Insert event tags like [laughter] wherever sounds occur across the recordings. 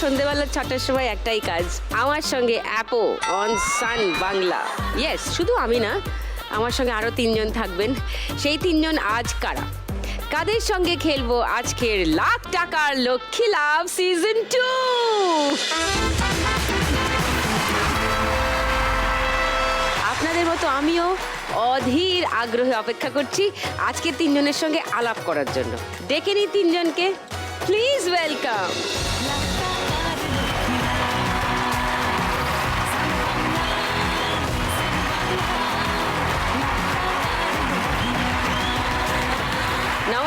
সন্ধেবেলা ছটার সময় একটাই কাজ। আমার সঙ্গে অ্যাপো অন সান বাংলা। ইয়েস শুধু আমি না, আমার সঙ্গে আরও তিনজন থাকবেন। সেই তিনজন আজ কারা? কাদের সঙ্গে খেলব আজকের লাখ টাকার লক্ষ্মী লাভ সিজন টু আপনাদের মতো আমিও অধীর আগ্রহে অপেক্ষা করছি আজকে তিনজনের সঙ্গে আলাপ করার জন্য। ডেকে নিই তিনজনকে। প্লিজ ওয়েলকাম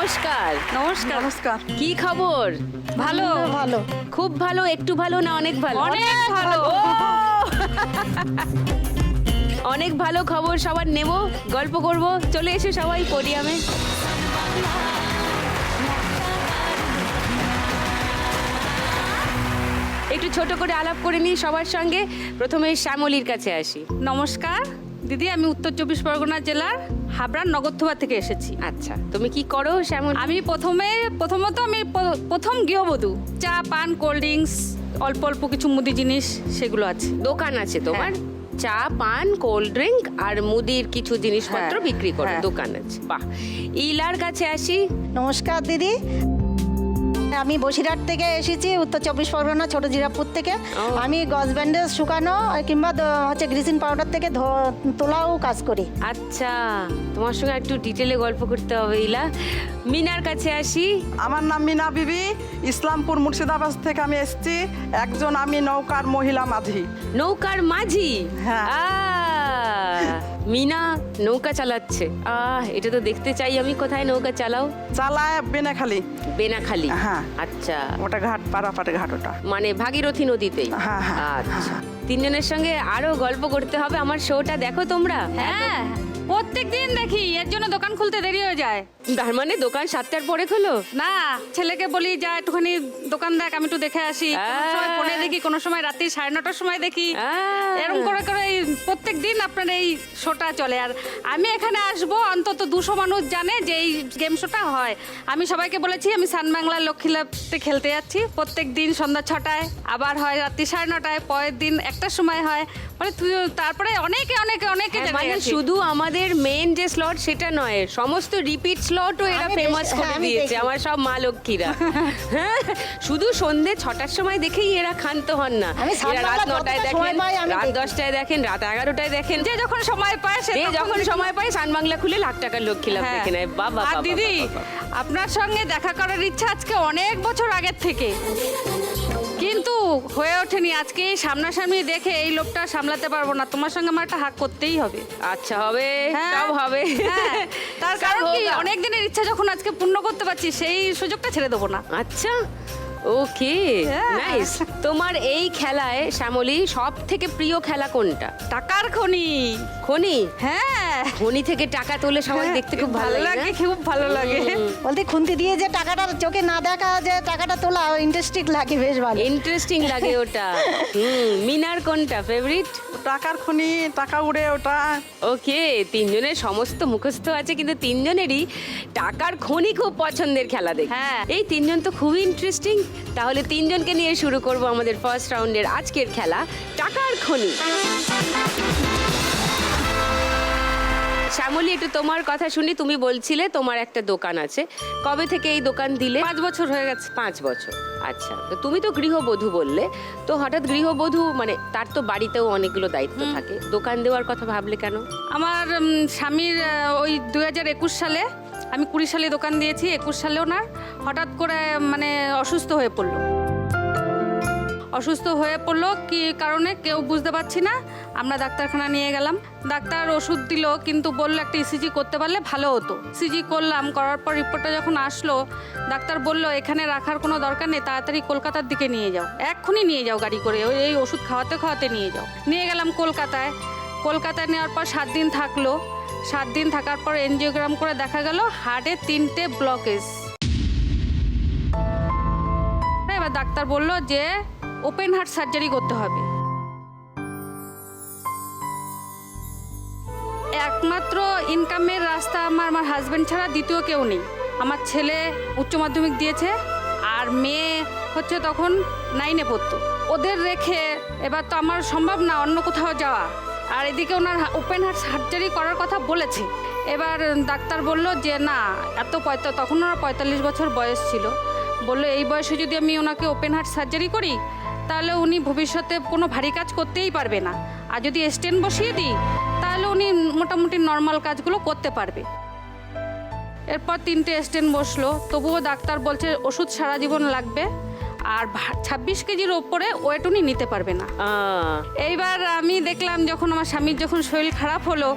নমস্কার নমস্কার। নমস্কার। কি খবর? ভালো? ভালো। খুব ভালো একটু ভালো না অনেক ভালো? অনেক ভালো। [laughs] অনেক ভালো খবর সবার নেব গল্প করব। চলে এসে সবাই পোডিয়ামে একটু ছোট করে আলাপ করে নিই সবার সঙ্গে। প্রথমে শ্যামলির কাছে আসি। নমস্কার। দিদি আমি উত্তর চব্বিশ পরগনা জেলার হাবড়ার নগরথোবা থেকে এসেছি। আচ্ছা তুমি কি করো শ্যামল আমি প্রথমে প্রথমত আমি প্রথম গৃহবধূ। চা পান কোল্ড ড্রিঙ্কস অল্প অল্প কিছু মুদি জিনিস সেগুলো আছে। দোকান আছে তোমার? হ্যাঁ। চা পান কোল্ড ড্রিঙ্ক আর মুদির কিছু জিনিসপত্র হ্যাঁ, বিক্রি করো হ্যাঁ। দোকান আছে। বাহ ইলার কাছে আসি। নমস্কার দিদি আমি বসিরহাট থেকে এসেছি উত্তর চব্বিশ পরগনা ছোট জিরাপুর থেকে। আমি গজ ব্যান্ডেজ শুকানো কিংবা দ- হচ্ছে গ্রিসিন পাউডার থেকে ধো- তোলাও কাজ করি। আচ্ছা তোমার সঙ্গে একটু ডিটেলে গল্প করতে হবে ইলা। মিনার কাছে আসি। আমার নাম মিনা বিবি ইসলামপুর মুর্শিদাবাদ থেকে আমি এসেছি। একজন আমি নৌকার মহিলা মাঝি। নৌকার মাঝি? হ্যাঁ। আহ, মিনা নৌকা চালাচ্ছে। আহ এটা তো দেখতে চাই আমি কোথায় নৌকা চালাও? চালায় বেনাখালি। বেনাখালি? হ্যাঁ। আচ্ছা। ওটা ঘাট পারাপার ঘাট ওটা। মানে ভাগীরথী নদীতে হ্যাঁ, হ্যাঁ, আচ্ছা। তিনজনের সঙ্গে আরও গল্প করতে হবে আমার শোটা দেখো তোমরা। হ্যাঁ। প্রত্যেক দিন দেখি এর জন্য দোকান খুলতে দেরি হয়ে যায়। তার মানে দোকান সাতটার পরে খোলো? না ছেলেকে বলি যা একটুখানি দোকান দেখ আমি একটু দেখে আসি। কোনো সময় ফোনে দেখি কোনো সময় রাত্রি সাড়ে নটার সময় দেখি। এরকম করে করে এই প্রত্যেক দিন আপনার এই শোটা চলে। আর আমি এখানে আসব অন্তত দুশো মানুষ জানে যে এই গেম শোটা হয়। আমি সবাইকে বলেছি আমি সান বাংলার লক্ষ্মীলাভতে খেলতে যাচ্ছি। প্রত্যেক দিন সন্ধ্যা ছটায় আবার হয় রাত্রি সাড়ে নটায় পরের দিন একটার সময় হয়। মানে তুই তারপরে অনেকে অনেকে অনেকে হ্যাঁ, মানে। শুধু আমাদের মেন যে স্লট সেটা নয় সমস্ত রিপিট স্লটও এরা ফেমাস করে দিয়েছে আমার সব মা লক্ষ্মীরা। হ্যাঁ, শুধু সন্ধে ছটার সময় দেখেই এরা ক্ষান্ত হন না। এরা রাত নটায় দেখেন রাত। দশটায় দেখেন রাত এগারোটায় দেখেন। যে যখন সময় পায় সে যখন সময় পায় সান বাংলা খুলে লাখ টাকার লক্ষ্মী লাভ হ্যাঁ। দেখে নেয়। বাবা দিদি আপনার সঙ্গে দেখা করার ইচ্ছা আজকে অনেক বছর আগের থেকে। হয়ে ওঠেনি। আজকে এই সামনাসামনি দেখে এই লোকটা সামলাতে পারব না। তোমার সঙ্গে আমার একটা হাক করতেই হবে। আচ্ছা হবে। হ্যাঁ। সব হবে। হ্যাঁ, [laughs] তার কারণ। অনেক দিনের ইচ্ছা যখন আজকে পূর্ণ করতে পারছি সেই সুযোগটা ছেড়ে দেবো না। আচ্ছা। ওকে হ্যাঁ। নাইস তোমার এই খেলায় শ্যামলী সব থেকে প্রিয় খেলা কোনটা? টাকার খনি। খনি? হ্যাঁ। খনি থেকে টাকা তোলে সবাই দেখতে খুব ভালো লাগে না? খুব ভালো লাগে। বলতে খুন্তি দিয়ে যে টাকাটা চোখে না দেখা যে টাকাটা তোলা ইন্টারেস্টিং লাগে বেশ ভালো। ইন্টারেস্টিং লাগে ওটা। [laughs] হুম মিনার কোনটা ফেভারিট টাকার খনি টাকা উড়ে ওটা। ওকে তিনজনের সমস্ত মুখস্থ আছে কিন্তু তিনজনেরই টাকার খনি খুব পছন্দের খেলা দেখ হ্যাঁ। এই তিনজন তো খুবই ইন্টারেস্টিং তাহলে তিনজনকে নিয়ে শুরু করব আমাদের ফার্স্ট রাউন্ডের আজকের খেলা টাকার খনি। শ্যামলী একটু তোমার কথা শুনি তুমি বলছিলে তোমার একটা দোকান আছে। কবে থেকে এই দোকান দিলে? পাঁচ বছর হয়ে গেছে। পাঁচ বছর। আচ্ছা তো তুমি তো গৃহবধূ বললে। তো হঠাৎ গৃহবধূ মানে তার তো বাড়িতেও অনেকগুলো দায়িত্ব থাকে। দোকান দেওয়ার কথা ভাবলে কেন? আমার স্বামীর ওই দু হাজার একুশ সালে আমি কুড়ি সালে দোকান দিয়েছি, একুশ সালে ওনার হঠাৎ করে মানে অসুস্থ হয়ে পড়ল। অসুস্থ হয়ে পড়ল কি কারণে কেউ বুঝতে পারছি না। আমরা ডাক্তারখানা নিয়ে গেলাম। ডাক্তার ওষুধ দিল, কিন্তু বলল একটা ইসিজি করতে পারলে ভালো হতো। ইসিজি করলাম, করার পর রিপোর্টটা যখন আসলো, ডাক্তার বলল, এখানে রাখার কোনো দরকার নেই, তাড়াতাড়ি কলকাতার দিকে নিয়ে যাও। এক্ষুনি নিয়ে যাও গাড়ি করে, ওই, এই ওষুধ খাওয়াতে খাওয়াতে নিয়ে যাও। নিয়ে গেলাম কলকাতায়। কলকাতায় নেওয়ার পর সাত দিন থাকল। সাত দিন থাকার পর এনজিওগ্রাম করে দেখা গেল হার্টে তিনটে ব্লকেজ। এবার ডাক্তার বলল যে ওপেন হার্ট সার্জারি করতে হবে। একমাত্র ইনকামের রাস্তা আমার আমার হাজব্যান্ড ছাড়া দ্বিতীয় কেউ নেই। আমার ছেলে উচ্চ মাধ্যমিক দিয়েছে আর মেয়ে হচ্ছে তখন নাইনে পড়তো। ওদের রেখে এবার তো আমার সম্ভব না অন্য কোথাও যাওয়া। আর এদিকে ওনার ওপেন হার্ট সার্জারি করার কথা বলেছে। এবার ডাক্তার বলল যে, না, এত পঁয়তা তখন ওনার পঁয়তাল্লিশ বছর বয়স ছিল। বলল, এই বয়সে যদি আমি ওনাকে ওপেন হার্ট সার্জারি করি, তাহলে উনি ভবিষ্যতে কোনো ভারী কাজ করতেই পারবে না। আর যদি স্টেন বসিয়ে দিই, তাহলে উনি মোটামুটি নর্মাল কাজগুলো করতে পারবে। এরপর তিনটে স্টেন বসল। তবুও ডাক্তার বলছে, ওষুধ সারা জীবন লাগবে। আর ছাব্বিশ কেজির ওপরে ওয়েট উনি নিতে পারবে না। এইবার আমি দেখলাম যখন আমার স্বামীর যখন শরীর খারাপ হলো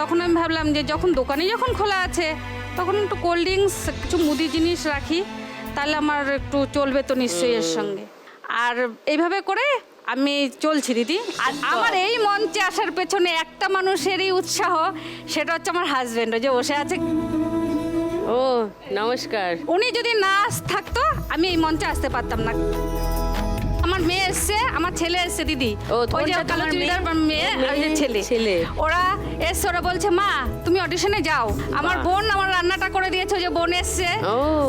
তখন আমি ভাবলাম যে যখন দোকানে যখন খোলা আছে তখন একটু কোল্ড ড্রিঙ্কস কিছু মুদি জিনিস রাখি তাহলে আমার একটু চলবে তো নিশ্চয়ই এর সঙ্গে। আর এইভাবে করে আমি চলছি দিদি। আর আমার এই মঞ্চে আসার পেছনে একটা মানুষেরই উৎসাহ সেটা হচ্ছে আমার হাজবেন্ড যে বসে আছে। ও নমস্কার। উনি যদি না থাকতো আমি এই মঞ্চে আসতে পারতাম না। আমার মেয়ে এসছে আমার ছেলে এসছে দিদি। ওই যে কোনটা কালো চুড়িদার মেয়ে? মেয়ে আর যে ছেলে। ছেলে। ওরা এসছে ওরা বলছে মা তুমি অডিশনে যাও। আমার বোন আমার রান্নাটা করে দিয়েছে ওই যে বোন এসছে।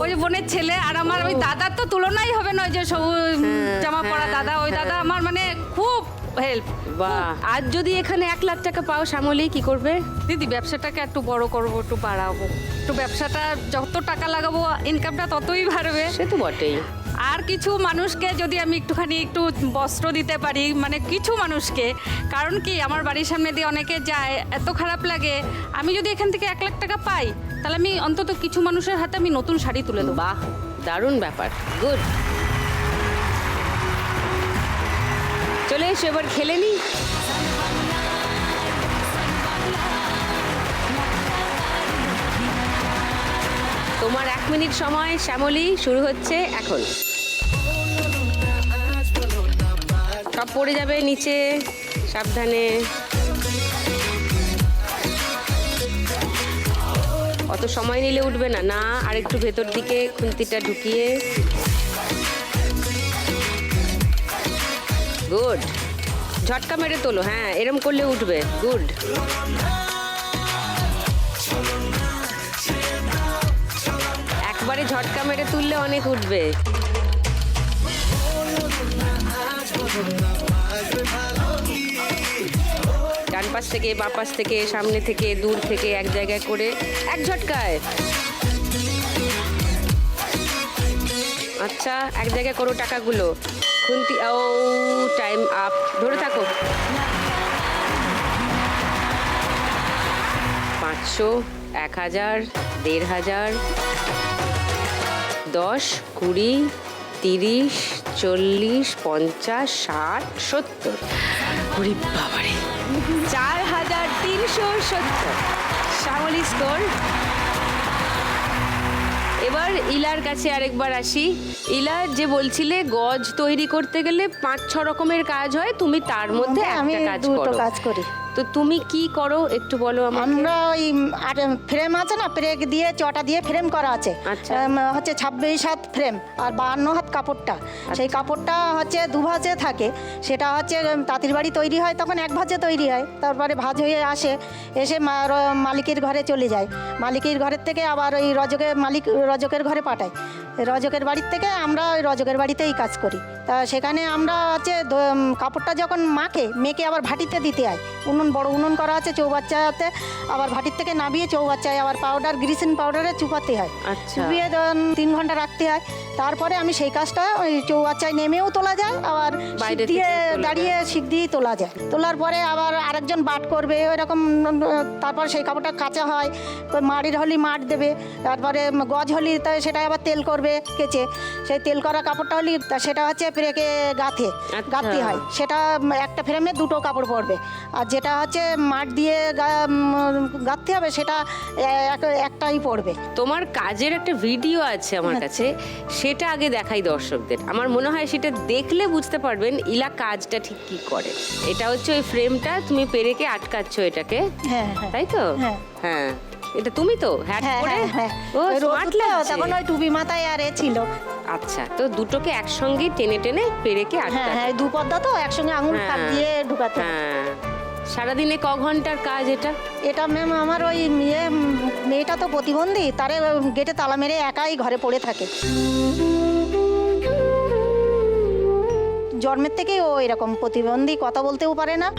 ওই যে বোনের ছেলে আর আমার ওই দাদার তো তুলনাই হবে না ওই যে সবুজ জামা পরা হ্যাঁ, দাদা ওই দাদা আমার মানে খুব হেল্প। বাহ আজ যদি এখানে এক লাখ টাকা পাও শ্যামলি কি করবে? দিদি ব্যবসাটাকে একটু বড় করব একটু বাড়াবো। একটু ব্যবসাটা যত টাকা লাগাবো ইনকামটা ততই বাড়বে। সে তো বটেই। আর কিছু মানুষকে যদি আমি একটুখানি একটু বস্ত্র দিতে পারি মানে কিছু মানুষকে কারণ কি আমার বাড়ির সামনে দিয়ে অনেকে যায় এত খারাপ লাগে আমি যদি এখান থেকে এক লাখ টাকা পাই তাহলে আমি অন্তত কিছু মানুষের হাতে আমি নতুন শাড়ি তুলে দেবো। বাহ দারুণ ব্যাপার গুড। চলে এসো এবার খেলে নি। তোমার এক মিনিট সময়, শ্যামলি, শুরু হচ্ছে এখন। সব পড়ে যাবে নিচে, সাবধানে। অত সময় নিলে উঠবে না। না, আর একটু ভেতর দিকে খুন্তিটা ঢুকিয়ে। গুড। ঝটকা মেরে তোলো হ্যাঁ এরম করলে উঠবে। গুড। একবারে ঝটকা মেরে তুললে অনেক উঠবে। ডান পাশ থেকে, বাঁ পাশ থেকে, সামনে থেকে, দূর থেকে, এক জায়গায় করে এক ঝটকায়। আচ্ছা এক জায়গায় করো টাকাগুলো। খুন্তি, ও, টাইম আপ। ধরে থাকো। পাঁচশো, এক হাজার, দেড় হাজার দশ কুড়ি তিরিশ চল্লিশ পঞ্চাশ ষাট সত্তর। কুড়ি বাবারে। চার হাজার তিনশো সত্তর। শ্যামলি স্কোর এবার ইলার কাছে আরেকবার আসি। ইলা যে বলছিলে গজ তৈরি করতে গেলে পাঁচ ছ রকমের কাজ হয় তুমি তার মধ্যে আমি একটা কাজ করো। কাজ করি। তো তুমি কি করো? একটু বলো আমরা ওই ফ্রেম আছে না প্রেগ দিয়ে চটা দিয়ে ফ্রেম করা আছে। আচ্ছা। হচ্ছে ছাব্বিশ হাত ফ্রেম আর বাহান্ন হাত কাপড়টা। সেই কাপড়টা হচ্ছে দু ভাঁজে থাকে। সেটা হচ্ছে তাঁতির বাড়ি তৈরি হয় তখন এক ভাঁজে তৈরি হয়। তারপরে ভাঁজ হয়ে আসে এসে মালিকের ঘরে চলে যায়। মালিকের ঘরের থেকে আবার ওই রজকের মালিক রজকের ঘরে পাঠায়। রজকের বাড়ির থেকে আমরা ওই রজকের বাড়িতেই কাজ করি। তা সেখানে আমরা হচ্ছে কাপড়টা যখন মাখে মেখে আবার ভাটিতে দিতে হয়। উনুন বড় উনুন করা আছে চৌবাচ্চাতে আবার ভাটির থেকে নামিয়ে চৌবাচ্চায় আবার পাউডার গ্রিসিন পাউডারে চুপাতে হয়। আচ্ছা। চুপিয়ে তিন ঘণ্টা রাখতে হয় তারপরে আমি সেই কাজটা ওই চৌবাচ্চায় নেমেও তোলা যায় আবার বাইরে দিয়ে দাঁড়িয়ে শিক দিয়ে তোলা যায়। তোলার পরে আবার আরেকজন বাট করবে ওইরকম তারপর সেই কাপড়টা কাঁচা হয় তো মাড়ির হলি মাঠ দেবে তারপরে গজ হলি তা সেটা আবার তেল করবে কেচে। সেই তেল করা কাপড়টা হলি তা সেটা হচ্ছে প্রেকে গাঁথে আচ্ছা। গাঁথতে হয়। সেটা একটা ফ্রেমে দুটো কাপড় পরবে আর যেটা হচ্ছে মাঠ দিয়ে গাঁথতে হবে সেটা এক- একটাই পড়বে। তোমার কাজের একটা ভিডিও আছে আমার কাছে সেটা আগে দেখাই দর্শকদের। আমার মনে হয় সেটা দেখলে বুঝতে পারবেন ইলা কাজটা ঠিক কি করে। এটা হচ্ছে ওই ফ্রেমটা তুমি পেরেকে আটকাচ্ছ এটাকে। হ্যাঁ হ্যাঁ। তাই তো? হ্যাঁ। হ্যাঁ। এটা তুমি তো? হ্যাট হ্যাঁ পরে? হ্যাঁ ও স্মার্ট তখন ওই টুপি মাথায় আর এ ছিল। আচ্ছা তো দুটোকে একসঙ্গে টেনে টেনে পেরেকে আটকাচ্ছ হ্যাঁ দু পদ্মা তো একসঙ্গে আঙুল। দিয়ে ঢুকাতে হ্যাঁ। সারাদিনে ক ঘণ্টার কাজ এটা? এটা ম্যাম আমার ওই মেয়ে মেয়েটা তো প্রতিবন্ধী তারে গেটে তালা মেরে একাই ঘরে পড়ে থাকে। জন্মের থেকেই ও এরকম প্রতিবন্ধী কথা বলতেও পারে না।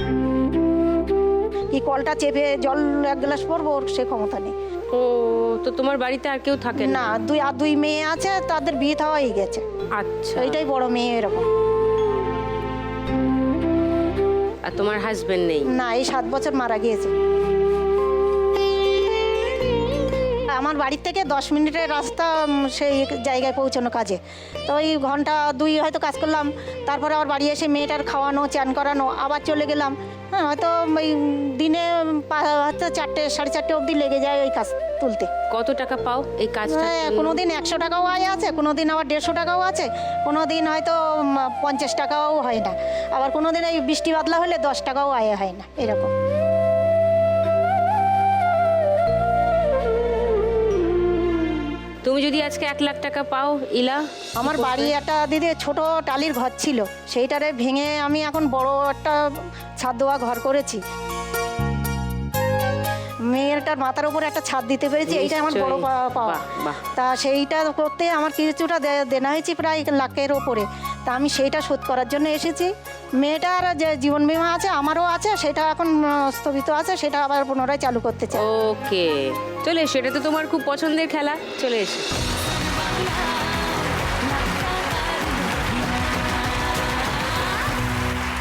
কি কলটা চেপে জল এক গ্লাস পরবো ওর সে ক্ষমতা নেই। ও তো তোমার বাড়িতে আর কেউ থাকে না? না দুই আর দুই মেয়ে আছে তাদের বিয়ে হওয়াই গেছে। আচ্ছা। এইটাই বড় মেয়ে এরকম। আর তোমার হাজবেন্ড নেই। না এই সাত বছর মারা গিয়েছে। আমার বাড়ির থেকে দশ মিনিটের রাস্তা সেই জায়গায় পৌঁছানো কাজে। তো ওই ঘণ্টা দুই হয়তো কাজ করলাম তারপরে আবার বাড়ি এসে মেয়েটার খাওয়ানো চান করানো আবার চলে গেলাম। হ্যাঁ হয়তো ওই দিনে হয়তো চারটে সাড়ে চারটে অবধি লেগে যায় ওই কাজ তুলতে। কত টাকা পাও এই কাজ হ্যাঁ, কোনো দিন একশো টাকাও আয় আছে কোনো দিন আবার দেড়শো টাকাও আছে কোনো দিন হয়তো পঞ্চাশ টাকাও হয় না। আবার কোনো দিন এই বৃষ্টি বাদলা হলে দশ টাকাও আয় হয় না এরকম। তুমি যদি আজকে এক লাখ টাকা পাও ইলা আমার বাড়ি একটা দিদি ছোট টালির ঘর ছিল সেইটারে ভেঙে আমি এখন বড় একটা ছাদ দেওয়া ঘর করেছি। মেয়েটার মাথার উপর একটা ছাদ দিতে পেরেছি এইটা আমার বড় পাওয়া। তা সেইটা করতে আমার কিছুটা দেনা হয়েছে প্রায় লাখের ওপরে। তা আমি সেইটা শোধ করার জন্য এসেছি। মেয়েটার যে জীবন বিমা আছে, আমারও আছে, সেটা এখন স্থগিত আছে, সেটা আবার পুনরায় চালু করতে চাই। ওকে। চলে এসো, এটা তো তোমার খুব পছন্দের খেলা। চলে এসো।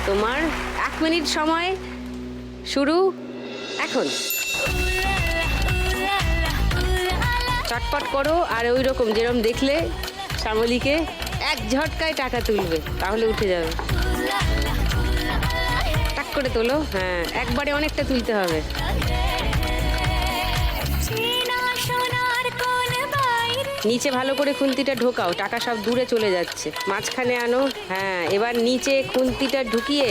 তোমার এক মিনিট সময়। শুরু এখন। চটপট করো, আর ওই রকম যেরকম দেখলে, শ্যামলীকে এক ঝটকায় টাকা তুলবে, তাহলে উঠে যাবে। টাক করে তোলো হ্যাঁ একবারে অনেকটা তুলতে হবে। নিচে ভালো করে খুন্তিটা ঢোকাও, টাকা সব দূরে চলে যাচ্ছে। মাঝখানে আনো হ্যাঁ এবার নিচে খুন্তিটা ঢুকিয়ে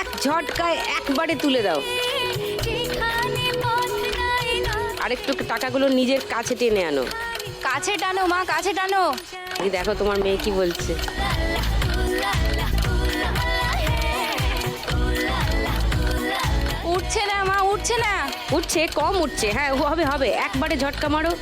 এক ঝটকায় একবারে তুলে দাও। আরেকটু টাকাগুলো নিজের কাছে টেনে আনো। কাছে টানো, মা, কাছে টানো। এই দেখো তোমার মেয়ে কি বলছে। উঠছে না মা উঠছে না। উঠছে কম উঠছে। হ্যাঁ ও হবে হবে। একবারে ঝটকা মারো।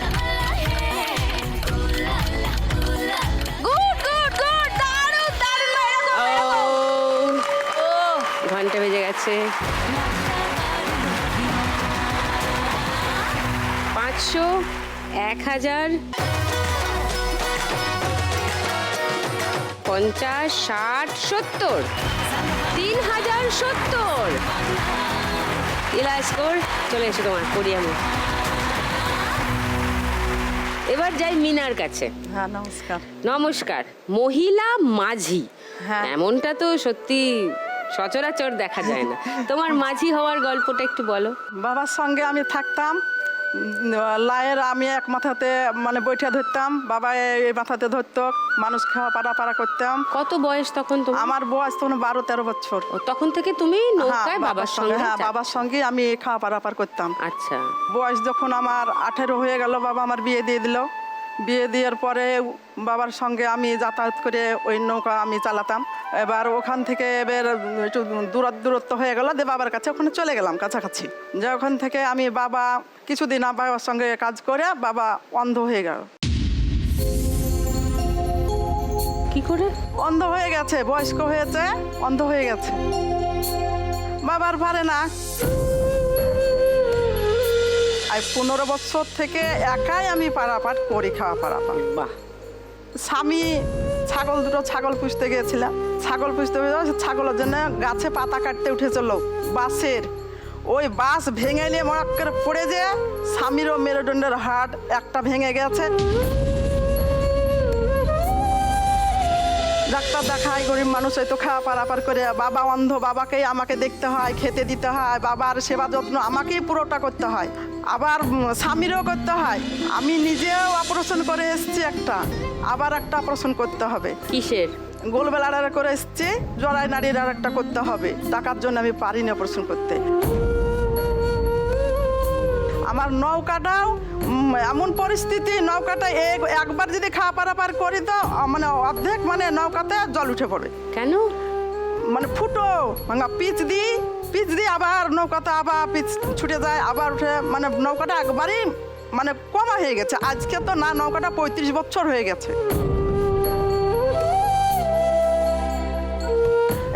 ঘণ্টা বেজে গেছে। পাঁচশো এক হাজার পঞ্চাশ ষাট সত্তর। তিন হাজার সত্তর। ইলা স্কোর চলে এসো তোমার করি আমি এবার যাই মিনার কাছে। হ্যাঁ নমস্কার। নমস্কার মহিলা মাঝি। হ্যাঁ। এমনটা তো সত্যি সচরাচর দেখা যায় না। তোমার মাঝি হওয়ার গল্পটা একটু বলো। বাবার সঙ্গে আমি থাকতাম লায়ের আমি এক মাথাতে মানে বৈঠা ধরতাম বাবা এই মাথাতে ধরতো মানুষ খাওয়া পাড়া পাড়া করতাম। কত বয়স তখন তো আমার বয়স তখন বারো তেরো বছর। তখন থেকে তুমি হ্যাঁ, নৌকায় বাবার সঙ্গে হ্যাঁ বাবার সঙ্গে আমি খাওয়া পাড়া পার করতাম। আচ্ছা। বয়স যখন আমার আঠেরো হয়ে গেল বাবা আমার বিয়ে দিয়ে দিল। বিয়ে দেওয়ার পরে বাবার সঙ্গে আমি যাতায়াত করে ওই নৌকা আমি চালাতাম। এবার ওখান থেকে এবার একটু দূর দূরত্ব হয়ে গেল দিয়ে বাবার কাছে ওখানে চলে গেলাম কাছাকাছি। যে ওখান থেকে আমি বাবা কিছুদিন বাবার সঙ্গে কাজ করে বাবা অন্ধ হয়ে গেল। কি করে? অন্ধ হয়ে গেছে বয়স্ক হয়েছে অন্ধ হয়ে গেছে। বাবার পারে না। আর পনেরো বছর থেকে একাই আমি পারাপাট করি খাওয়া পারাপাট। বাহ। স্বামী ছাগল দুটো ছাগল পুষতে গিয়েছিলাম। ছাগল পুষতে ছাগলের জন্য গাছে পাতা কাটতে উঠেছিল বাসের ওই বাস ভেঙে নিয়ে মরাক করে পড়ে যে স্বামীরও মেরুদণ্ডের হাট একটা ভেঙে গেছে। ডাক্তার দেখায় গরিব মানুষ হয়তো খাওয়া পারাপার করে বাবা অন্ধ বাবাকেই আমাকে দেখতে হয় খেতে দিতে হয় বাবার সেবা যত্ন আমাকেই পুরোটা করতে হয়। আবার স্বামীরও করতে হয়। আমি নিজেও অপারেশন করে এসেছি একটা। আবার একটা অপারেশন করতে হবে। কিসের? গোলবেলার করে এসেছি জড়াই নারীর আর একটা করতে হবে। টাকার জন্য আমি পারিনি অপারেশন করতে। আমার নৌকাটাও এমন পরিস্থিতি নৌকাটা এক- একবার যদি খাওয়া পারাপার করি তো মানে অর্ধেক মানে নৌকাতে জল উঠে পড়ে। কেন? মানে ফুটো মানে পিচ দিই পিচ দিই আবার নৌকাতে আবার পিচ ছুটে যায়, আবার উঠে মানে নৌকাটা একবারই মানে কমা হয়ে গেছে। আজকে তো না, নৌকাটা পঁয়ত্রিশ বছর হয়ে গেছে।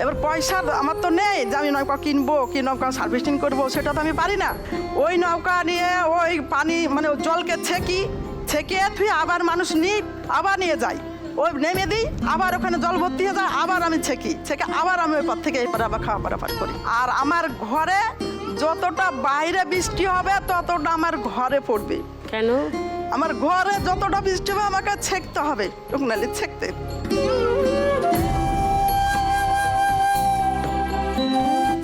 এবার পয়সা আমার তো নেই যে আমি নৌকা কিনবো, কি নৌকা সার্ভিসিং করব, সেটা তো আমি পারি না। ওই নৌকা নিয়ে, ওই পানি মানে জলকে ছেকি, ছেকিয়ে থুই আবার মানুষ নিই আবার নিয়ে যাই। ওই নেমে দিই আবার ওখানে জল ভর্তি হয়ে যায় আবার আমি ছেকি। ছেকে আবার আমি ওই পর থেকে এই পারে আবার খাওয়া পারাপার করি। আর আমার ঘরে যতটা বাইরে বৃষ্টি হবে ততটা আমার ঘরে পড়বে। কেন? আমার ঘরে যতটা বৃষ্টি হবে আমাকে ছেঁকতে হবে। টুকনালি ছেঁকতে।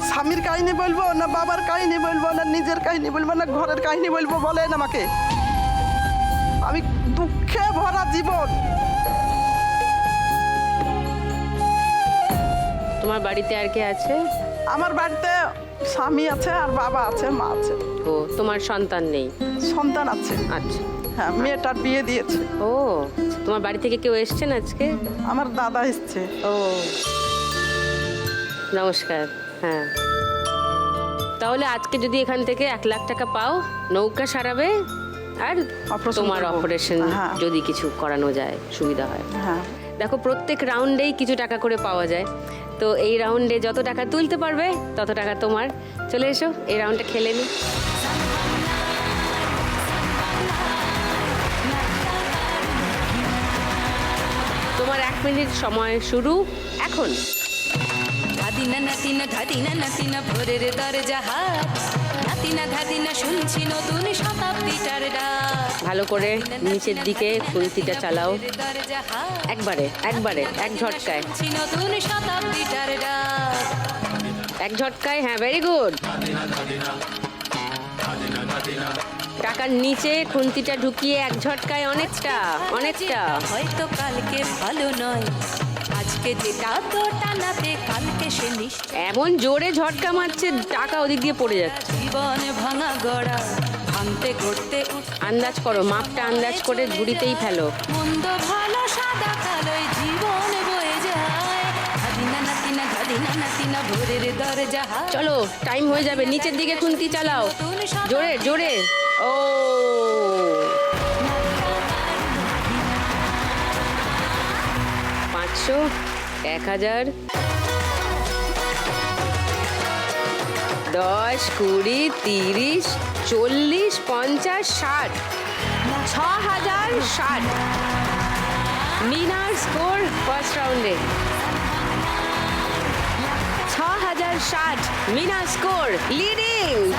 স্বামীর কাহিনী বলব না বাবার কাহিনী বলব না নিজের কাহিনী বলব না ঘরের কাহিনী বলব বলেন আমাকে। আমি দুঃখে ভরা জীবন। তোমার বাড়িতে আর কে আছে? আমার বাড়িতে স্বামী আছে আর বাবা আছে মা আছে। ও তোমার সন্তান নেই? সন্তান আছে। আচ্ছা। হ্যাঁ মেয়েটার বিয়ে দিয়েছে। ও তোমার বাড়ি থেকে কেউ এসছেন আজকে? আমার দাদা এসছে। ও। নমস্কার হ্যাঁ। তাহলে আজকে যদি এখান থেকে এক লাখ টাকা পাও নৌকা সারাবে আর তোমার অপারেশন হ্যাঁ। যদি কিছু করানো যায় সুবিধা হয়। হ্যাঁ। দেখো প্রত্যেক রাউন্ডেই কিছু টাকা করে পাওয়া যায়। তো এই রাউন্ডে যত টাকা তুলতে পারবে, তত টাকা তোমার। চলে এসো, এই রাউন্ডটা খেলে নি। তোমার এক মিনিট সময় শুরু, এখন। ধাদিনা দরজা ধাদিনা শুনছি নতুন শতাব্দীটার ডাক। ভালো করে নিচের দিকে খুন্তিটা চালাও। একবারে একবারে এক ঝটকায়। শুনছি নতুন শতাব্দীটার ডাক। এক ঝটকায় হ্যাঁ ভেরি গুড টাকার নিচে খুন্তিটা ঢুকিয়ে এক ঝটকায় অনেকটা অনেকটা। হয়তো কালকে ভালো নয়। আজকে যেটা তো টানাতে কালকে সে নিশ্চয় এমন জোরে ঝটকা মারছে টাকা ওদিক দিয়ে পড়ে যাচ্ছে। জীবন ভাঙা গড়া ভাঙতে করতে আন্দাজ করো মাপটা আন্দাজ করে ঝুড়িতেই ফেলো। মন্দ ভালো সাদা কালোয় জীবন বয়ে যায়। ধাদিনা নাতিনা ধাদিনা নাতিনা ভোরের দরজা। চলো টাইম হয়ে যাবে নিচের দিকে খুন্তি চালাও। জোরে জোরে। ও। পাঁচশো। এক হাজার। দশ, কুড়ি, তিরিশ, চল্লিশ, পঞ্চাশ, ষাট। ছ হাজার ষাট। মিনার স্কোর ফার্স্ট রাউন্ডে। ছ হাজার ষাট। Meena score leading.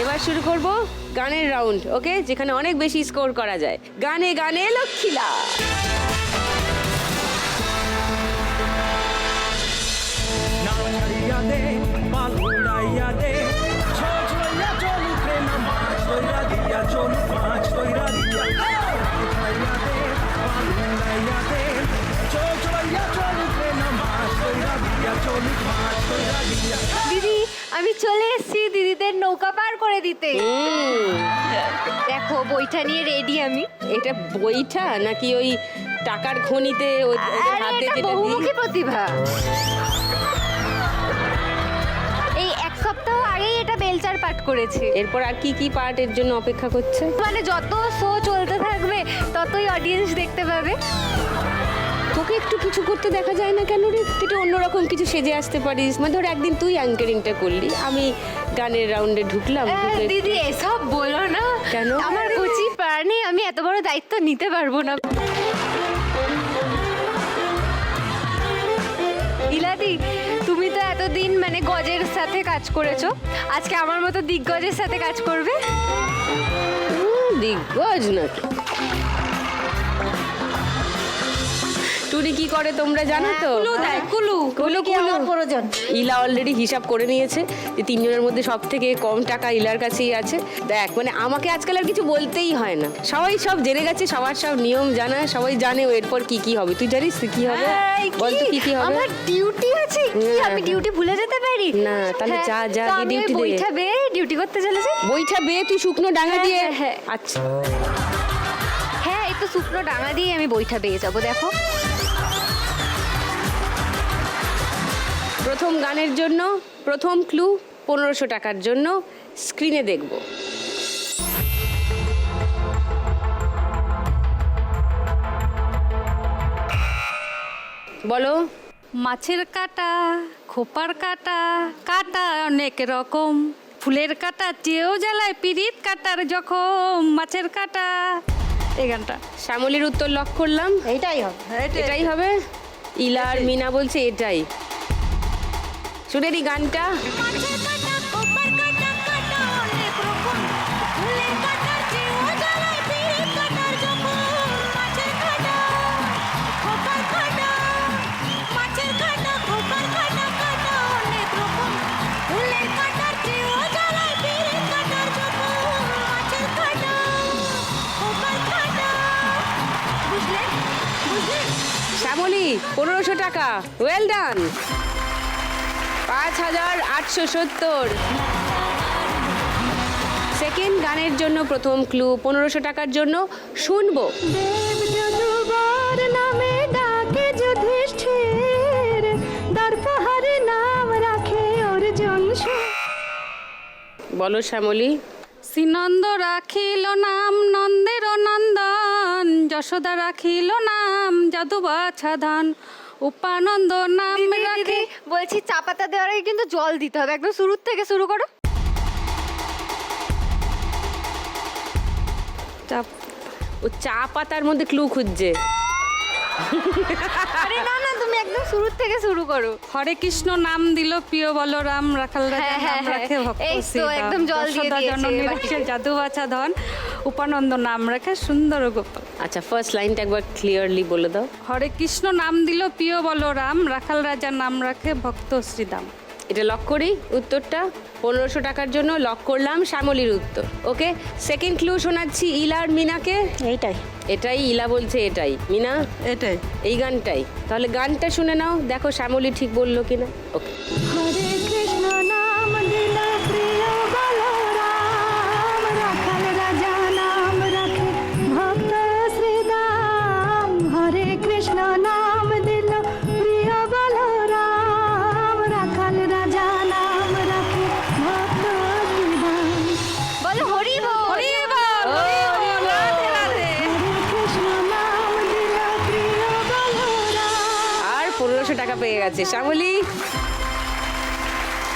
এবার শুরু করব। গানের রাউন্ড ওকে? যেখানে অনেক বেশি স্কোর করা যায়। গানে গানে লক্ষ্মীলা। নাও আমি চলে এসেছি দিদিদের নৌকা পার করে দিতে। দেখো বইটা নিয়ে রেডি আমি। এটা বইটা নাকি ওই টাকার খনিতে হাতে এটা যেটা বহুমুখী প্রতিভা। এই এক সপ্তাহ আগেই এটা বেলচার পাঠ করেছে। এরপর আর কি কি পার্টের জন্য অপেক্ষা করছে? মানে যত শো চলতে থাকবে ততই অডিয়েন্স দেখতে পাবে। তোকে একটু কিছু করতে দেখা যায় না কেন রে? তুই অন্যরকম কিছু সেজে আসতে পারিস। মানে ধর একদিন তুই অ্যাঙ্কারিংটা করলি আমি গানের রাউন্ডে ঢুকলাম দিদি এসব বলো না। কেন? আমার কচি প্রাণে আমি এত বড় দায়িত্ব নিতে পারব না। ইলাদি তুমি তো এতদিন মানে গজের সাথে কাজ করেছ। আজকে আমার মতো দিগ্গজের সাথে কাজ করবে? দিগ্গজ নাকি? টুনি কি করে তোমরা জানো তো? কুলু দেয়, কুলু কুলু কি আমার প্রয়োজন? ইলা অলরেডি হিসাব করে নিয়েছে যে তিনজনের মধ্যে সব থেকে কম টাকা ইলার কাছেই আছে। দেখ মানে আমাকে আজকাল আর কিছু বলতেই হয় না। সবাই সব জেনে গেছে সবার সব নিয়ম জানা সবাই জানে এরপর কি কি হবে। তুই জানিস কি হবে? এই, বল তো কি কি হবে? আমার ডিউটি আছে? কি হ্যাঁ, আমি হ্যাঁ। ডিউটি ভুলে যেতে পারি? না, তাহলে হ্যাঁ, যা, যা, তো duty দে। বইটা বেয়ে ডিউটি করতে চলেছি। বইটা বেয়ে তুই শুকনো ডাঙা হ্যাঁ, দিয়ে হ্যাঁ, হ্যাঁ। আচ্ছা। হ্যাঁ এই তো শুকনো ডাঙা দিয়ে আমি বইটা পেয়ে যাব দেখো। প্রথম গানের জন্য প্রথম ক্লু পনেরোশো টাকার জন্য স্ক্রিনে দেখব। বলো। মাছের কাটা খোপার কাটা কাটা অনেক রকম। ফুলের কাটা চেয়েও জ্বালায় পিরিত কাটার জখম। মাছের কাটা। এই গানটা। শ্যামলির উত্তর লক করলাম। এটাই হবে। এটাই হবে। ইলার মিনা বলছে এটাই। শুনে নি গানটা। শ্যামলি পনেরোশো টাকা। ওয়েল ডান পাঁচ হাজার আটশো সত্তর। সেকেন্ড গানের জন্য প্রথম ক্লু পনেরোশো টাকার জন্য শুনব। নামে ডাকে যুধিষ্ঠির দর্পহারে নাম রাখে অর্জুন বলো শ্যামলি। শ্রীনন্দ রাখিল নাম নন্দের নন্দন যশোদা রাখিল নাম যাদু বাছাধন উপানন্দ নাম রাখি। বলছি চা পাতা দেওয়ার আগে কিন্তু জল দিতে হবে। একদম শুরুর থেকে শুরু করো। চা ও চা পাতার মধ্যে ক্লু খুঁজছে। [laughs] আরে না না তুমি একদম শুরু থেকে শুরু করো। হরে কৃষ্ণ নাম দিল প্রিয় বলরাম রাখাল রাজা হ্যাঁ, হ্যাঁ, নাম হ্যাঁ। রাখে ভক্ত এই তো, একদম জল দিয়ে দিয়েছে জাদু বাছা ধন উপানন্দ নাম রাখে সুন্দর গোপাল। আচ্ছা ফার্স্ট লাইনটা একবার ক্লিয়ারলি বলে দাও। হরে কৃষ্ণ নাম দিল প্রিয় বলরাম রাখাল রাজা নাম রাখে ভক্ত শ্রীদাম এটা লক করি উত্তরটা পনেরোশো টাকার জন্য লক করলাম শ্যামলির উত্তর। ওকে সেকেন্ড ক্লু শোনাচ্ছি ইলার আর মিনাকে? এইটাই। এটাই ইলা বলছে এটাই। মিনা? এটাই। এই গানটাই। তাহলে গানটা শুনে নাও দেখো শ্যামলি ঠিক বলল কিনা। ওকে। শ্যামলী শ্যামলি।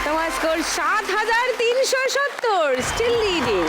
তোমার স্কোর সাত হাজার তিনশো সত্তর স্টিল লিডিং